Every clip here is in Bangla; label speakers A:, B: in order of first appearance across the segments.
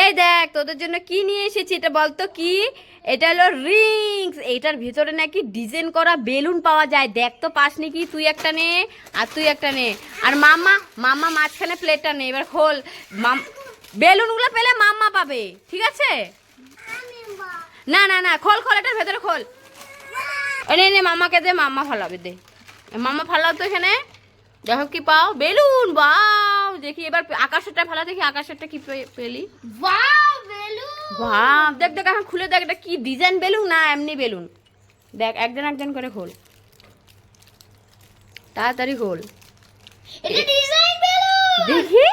A: এই দেখ, তোদের জন্য কি নিয়ে এসেছি এটা বলতো কি? এটা হলো রিংস এইটার ভিতরে নাকি ডিজাইন করা বেলুন পাওয়া যায়। দেখ তো পাস কি তুই একটা নে, আর তুই একটা নে। আর মাম্মা মাম্মা মাঝখানে প্লেটটা নে। এবার খোল। মাম, বেলুনগুলো পেলে মাম্মা পাবে, ঠিক আছে? না না না, খোল খোল, এটার ভেতরে খোল। নে নে মামাকে দে, মাম্মা ফালাবে, দে। মাম্মা ফালাও তো এখানে। দেখো কি পাও। বেলুন বাও দেখি এবার আকাশেরটা ফালা দেখি আকাশেরটা কি পেলি? বাহ দেখ দেখ এখন খুলে দেখ এটা কি ডিজাইন বেলুন না এমনি বেলুন দেখ একজন একজন করে খোল। তাড়াতাড়ি খোল। দেখি।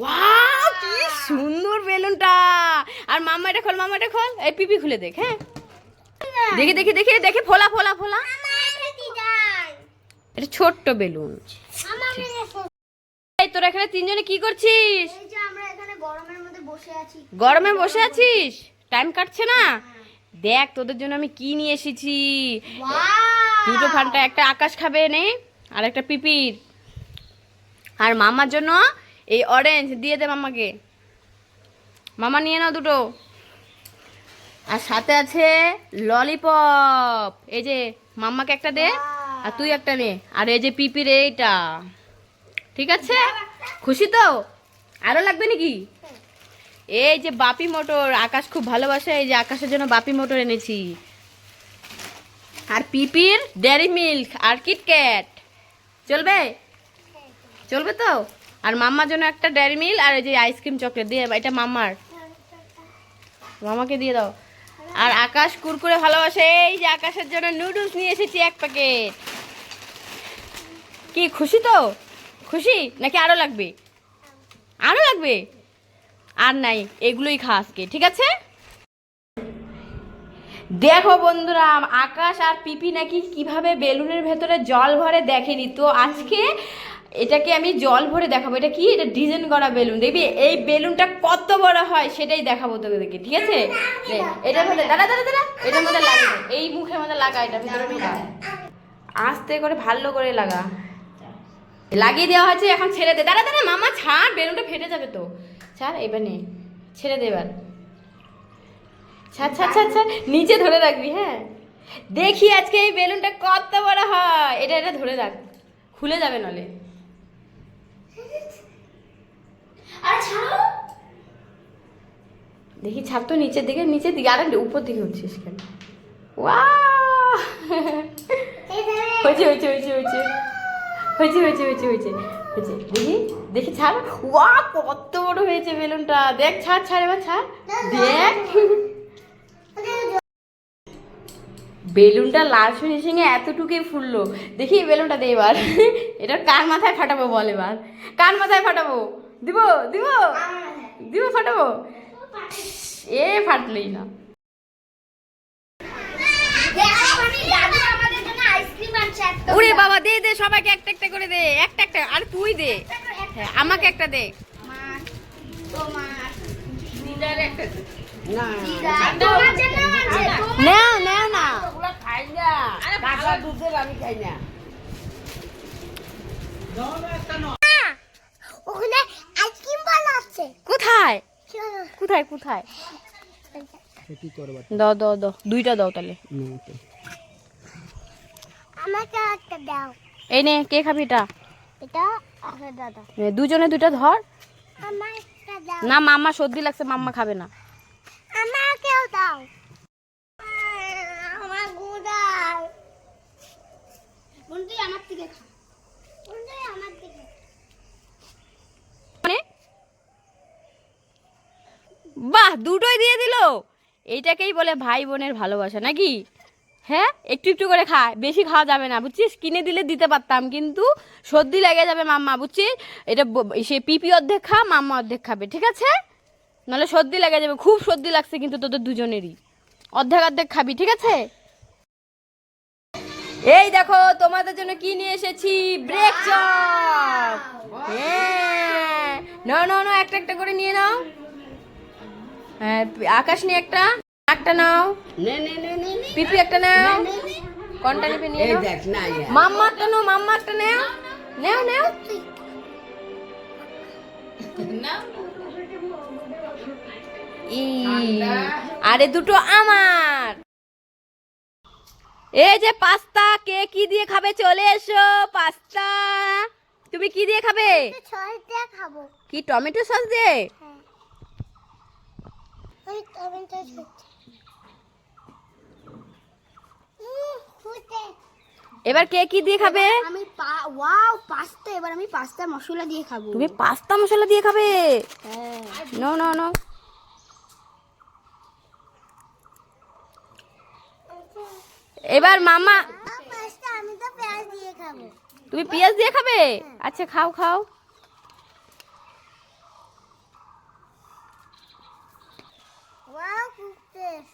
A: ওয়াও কি সুন্দর বেলুনটা আর মামা এটা খোল মামা এটা খোল। এই পিপি খুলে দেখ হ্যাঁ। দেখি দেখি দেখি দেখি ফোলা ফোলা ফোলা।
B: এটা
A: ছোট্ট বেলুন। এই তোরা এখানে তিনজনে কি করছিস? গরমে বসে আছিস? টাইম কাটছে না? দেখ তোদের জন্য আমি কি নিয়ে এসেছি। দুটো ফান্টা একটা আকাশ খাবে নে আর একটা পিপির। আর মামার জন্য এই অরেঞ্জ দিয়ে দে মামাকে। মামা নিয়ে নাও দুটো। আর সাথে আছে ললিপপ এই যে মাম্মাকে একটা দে। আর তুই একটা নে। আর এই যে পিপির এইটা। ঠিক আছে? খুশি তো? আরও লাগবে নাকি? এই যে বাপি মোটর, আকাশ খুব ভালোবাসে, এই যে আকাশের জন্য বাপি মোটর এনেছি। আর পিপির ডেয়ারি মিল্ক আর কিটক্যাট চলবে? চলবে তো? আর মাম্মার জন্য একটা ডেয়ারি মিল্ক আর এই যে আইসক্রিম চকলেট দিয়ে, এটা মাম্মার। মামাকে দিয়ে দাও। আর আকাশ কুরকুরে ভালোবাসে, এই যে আকাশের জন্য নুডলস নিয়ে এসেছি এক প্যাকেট কি, খুশি তো? খুশি? নাকি আরও লাগবে? আরও লাগবে? আর নাই, এগুলোই খা আজকে, ঠিক আছে? দেখো বন্ধুরা, আকাশ আর পিপি নাকি কীভাবে বেলুনের ভেতরে জল ভরে দেখেনি? তো আজকে এটাকে আমি জল ভরে দেখাবো। এটা কি? এটা ডিজাইন করা বেলুন। দেখবি, এই বেলুনটা কত বড় হয় সেটাই দেখাবো তোদেরকে ঠিক আছে? এটার মধ্যে দাঁড়া দাঁড়া দাঁড়া এটার মধ্যে লাগা এই মুখের মধ্যে লাগা এটা, ভিতরে আস্তে করে ভালো করে লাগা। লাগিয়ে দেওয়া হয়েছে এখন ছেড়ে দে। দাঁড়া দাঁড়া মামা ছাড় বেলুনটা ফেটে যাবে তো। ছাড় এবার নে ছেড়ে দে এবার। ছাড় ছাড় ছাড় ছাড় নিচে ধরে রাখবি হ্যাঁ? দেখি আজকে এই বেলুনটা কত বড় হয়। এটা এটা ধরে রাখ। খুলে যাবে নলে।
B: আর ছাড়ো।
A: দেখি ছাড় তো নিচের দিকে নিচের দিকে আরে উপর দিকে উঠছিস কেন? ওয়া হয়েছে হয়েছে হয়েছে হয়েছে। হয়েছে হয়েছে হয়েছে হয়েছে হয়েছে। দেখি দেখি, ছাড়। ওয়া কত বড় হয়েছে বেলুনটা। দেখ, ছাড় ছাড়, এবার ছাড়। দেখ। বেলুনটা লাল সঙ্গে এতটুকুই ফুললো। দেখি বেলুনটা দে এবার। এটা কার মাথায় ফাটাবো বল এবার? কার মাথায় ফাটাবো? দিব দিব। দিব, ফাটাবো? এ, ফাটলেই না
B: দেখো মানে দাদু আমাদের জন্য আইসক্রিম আনছে একটা
A: ওরে বাবা দে দে সবাইকে একটা একটা করে দে। একটা একটা আর তুই দে। হ্যাঁ, আমাকে একটা দে। না
C: খাই না। কাঁচা দুধের আমি খাই না।
B: ওখানে আইসক্রিম বানা
A: কোথায়? কোথায় কোথায়? দাও দাও দাও। দুইটা দাও তাহলে।
B: আমাকে একটা দাও।
A: এই নে কে খাবি এটা?
B: এটা দাদা।
A: দুজনে দুইটা ধর।
B: আমার একটা দাও।
A: না মাম্মা সর্দি লাগছে মাম্মা খাবে না।
B: আমাকেও দাও। আমার গুড়াল। বন্ধু আমার থেকে খা। বন্ধু আমার থেকে
A: মানে? বাহ দুটোই দিয়ে দিল। এইটাকেই বলে ভাই বোনের ভালোবাসা নাকি? হ্যাঁ? একটু একটু করে খা বেশি খাওয়া যাবে না, বুঝছিস? কিনে দিলে দিতে পারতাম, কিন্তু সর্দি লেগে যাবে মাম্মা, বুঝছিস? এটা সে পিপি অর্ধেক খা, মাম্মা অর্ধেক খাবে, ঠিক আছে? নাহলে সর্দি লেগে যাবে, খুব সর্দি লাগছে কিন্তু তোদের দুজনেরই। অর্ধেক অর্ধেক খাবি, ঠিক আছে? এই দেখো, তোমাদের জন্য কি নিয়ে এসেছি? ব্রেক চপ। হ্যাঁ। নাও নাও নাও, একটা একটা করে নিয়ে নাও। হ্যাঁ আকাশ নিয়ে একটা। একটা নাও।
C: নে নে নে নে নে।
A: পিপি একটা নাও। কোনটা নিবে নিয়ে। মাম্মা একটা নাও মাম্মা একটা নাও নাও। নাও আরে দুটো আমার। এই যে পাস্তা কে কি দিয়ে খাবে? চলে এসো পাস্তা। তুমি কি দিয়ে খাবে?
B: ছয় দিয়ে খাব।
A: কি টমেটো সস দিয়ে?
B: হ্যাঁ। টমেটো
A: এবার কে কি দিয়ে খাবে?
B: আমি ওয়াও পাস্তা। এবার আমি পাস্তা মশলা দিয়ে খাব।
A: তুমি পাস্তা মশলা দিয়ে খাবে? নো নো নো এবার মামা
B: পেঁয়াজ
A: তুমি পেঁয়াজ দিয়ে খাবে? হ্যাঁ। আচ্ছা খাও খাও।